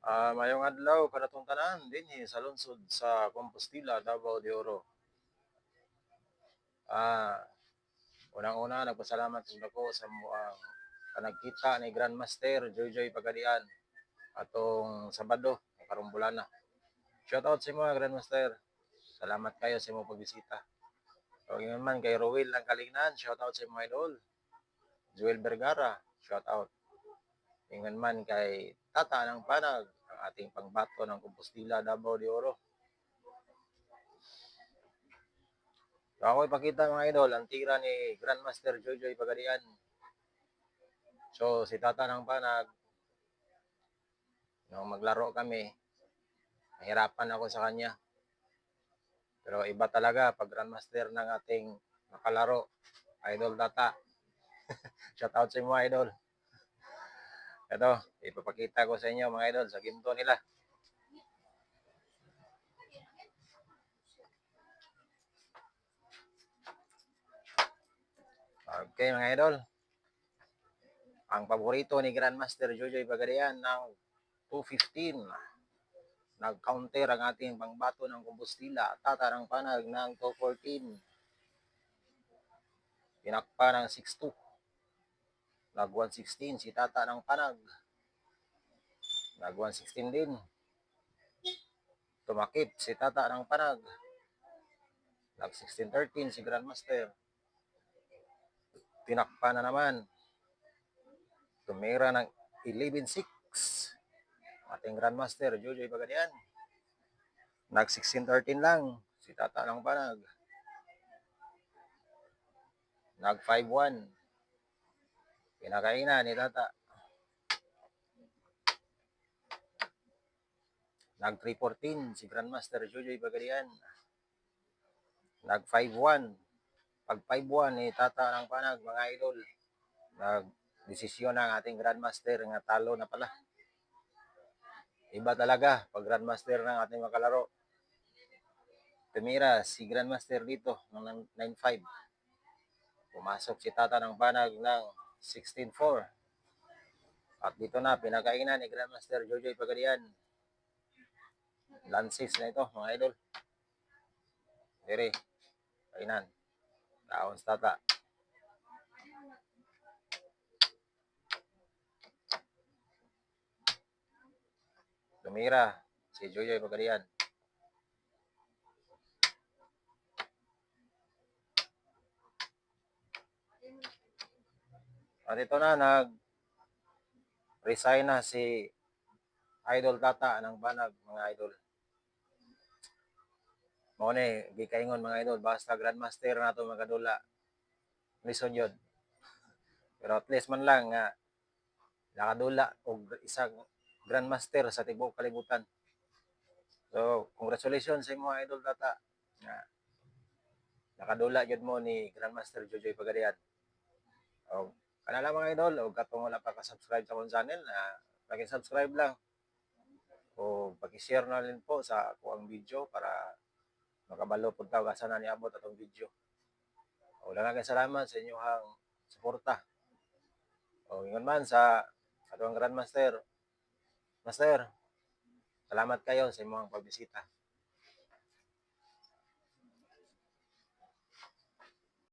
Ah, mayong adlaw kanatong tanan dinhi sa lungsod sa Compostela, Davao de Oro. Ah, unang-una nagpasalamat jud ako sa moang panagkita ni Grandmaster Joyjoy Pagadian atong Sabado karong bulana. Shout out sa mga Grandmaster. Salamat kayo sa imong pagbisita. O man kay Rowel ang Kalingnan, shout out sa mga idol. Joel Vergara, shout out. Ingon man kay Tata ng Panag, ating pangbato ng Compostela, Davao de Oro. So ako ipakita mga idol, ang tira ni Grandmaster Jojoy Pagadian. So si Tata ng Panag, nung maglaro kami, nahirapan ako sa kanya. Pero iba talaga pag Grandmaster ng ating makalaro, Idol Tata. Shout out sa mga idol. Ito, ipapakita ko sa inyo mga idol sa ginto nila. Okay mga idol. Ang paborito ni Grandmaster Jojoy Bagarian ng 215. Nag-counter ang ating pangbato ng kumbustila. Tatarang panag ng 214. Pinakpa ng 6-2. Nag 116 si Tata ng Panag. Nag 116 din. Tumakip si Tata ng Panag. Nag 1613 si Grandmaster. Tinakpa na naman. Tumira ng 11-6. Ating Grandmaster, Jojo Bagadian. Nag 1613 lang si Tata ng Panag. Nag 5-1. Pinakainan ni Tata. Nag 314 si Grandmaster Jojoy Bagadian. Nag 51. Pag 51 ni Tata ng Panag mga idol. Nag desisyon ang ating Grandmaster nga talo na pala. Iba talaga pag Grandmaster ng ating makalaro. Tumira si Grandmaster dito ng 9-5. Pumasok si Tata ng Panag ng 16-4. At dito na, pinakainan ni Grandmaster Jojoy Pagadian. Lances na ito, mga idol. Dire, kainan. Taon tata. Tumira, si Jojoy Pagadian. At ito na, nag resign na si Idol Tata ng Banag, mga idol. Mao ni gikaingon mga idol basta grandmaster na to magadula. Listen yun. Pero at least man lang nga nakadula og isang grandmaster sa tibuok kalibutan. So, congratulations sa mga idol Tata. Nga nakadula jud mo ni Grandmaster Jojoy Pagadian. O kana lang mga idol, og katong wala pa ka-subscribe sa akong channel, na paki-subscribe lang. O paki-share na rin po sa ako ang video para makabalo po tao kasi na niabot atong video. O lang kay salamat sa inyong suporta. O ingon man sa atong Grandmaster. Master, salamat kayo sa inyong pagbisita.